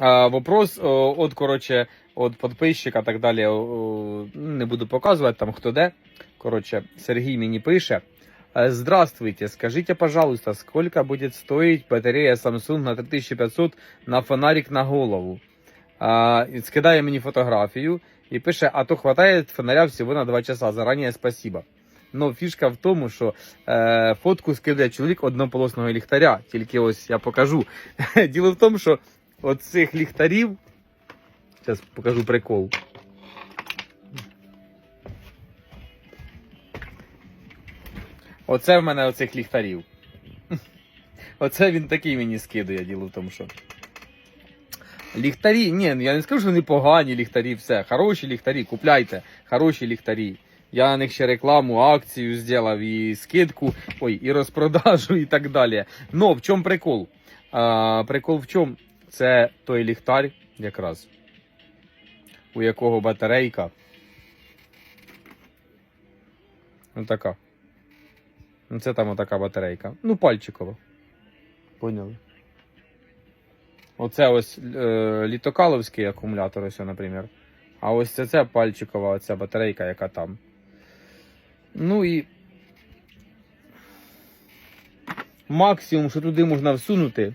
А, вопрос от, короче, от подписчика так далі. не буду показувати там хто де. Короче, Сергій мені пише. «Э, Здравствуйте, скажите, пожалуйста, сколько будет стоить батарея Samsung на 3500 на фонарик на голову? А, скидає мені фотографію і пише, а то хватає фонаря всього на 2 часа. Зарані спасибо. Ну, фішка в тому, що е, фотку скидає чоловік однополосного ліхтаря. Тільки ось я покажу. Діло в тому, що от цих ліхтарів. Зараз покажу прикол. Оце в мене оцих ліхтарів. Оце він такий мені скидає, діло в тому, що. Ліхтарі, ні, ну я не скажу, що вони погані ліхтарі, все. Хороші ліхтарі, купляйте, хороші ліхтарі. Я на них ще рекламу, акцію зробив, і скидку, ой, і розпродажу, і так далі. Но в чому прикол? А, прикол в чому? Це той ліхтар, якраз, у якого батарейка. Ось така. Ну, Це там отака батарейка. Ну, пальчикова. Поняли? Оце ось е, літокаловський акумулятор, ось, наприклад. А ось це, це пальчикова оця батарейка, яка там. Ну і. Максимум, що туди можна всунути,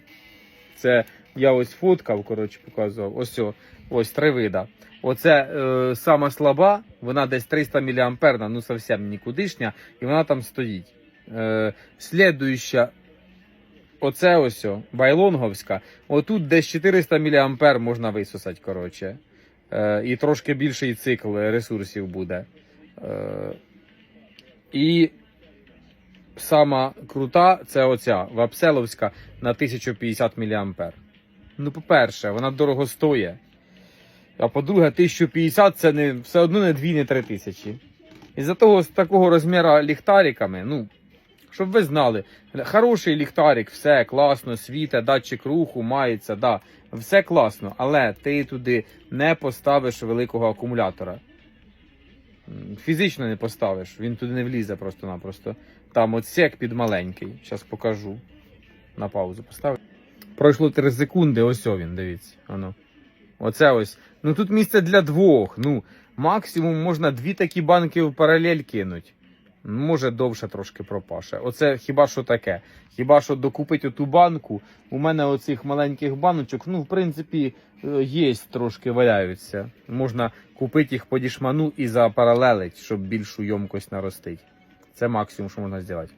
це я ось фоткав, коротше, показував. Ось, о, ось три вида. Оце е, сама слаба, вона десь 300 мА, ну зовсім нікудишня, і вона там стоїть. Е, слідуюча, оце ось о, байлонговська, отут десь 400 мА можна висосати, коротше. Е, і трошки більший цикл ресурсів буде. Е, і сама крута це оця вапселовська на 1050 мА. Ну, по-перше, вона дорого стоїть. А по-друге, 1050 це не, все одно не 2, не 3 тисячі. І за того з такого розміру ліхтариками, ну, щоб ви знали, хороший ліхтарик, все класно, світе, датчик руху, мається, да, все класно, але ти туди не поставиш великого акумулятора. Фізично не поставиш, він туди не влізе просто-напросто. Там от сек під маленький. Зараз покажу. На паузу поставлю. Пройшло 3 секунди, ось він, дивіться. Воно. Оце ось. Ну тут місце для двох. Ну, максимум можна дві такі банки в паралель кинуть. Може довше трошки пропаше. Оце хіба що таке. Хіба що докупить оту банку. У мене оцих маленьких баночок, ну, в принципі, е, є трошки валяються. Можна купити їх по дішману і запаралелить, щоб більшу йомкость наростити. Це максимум, що можна зробити.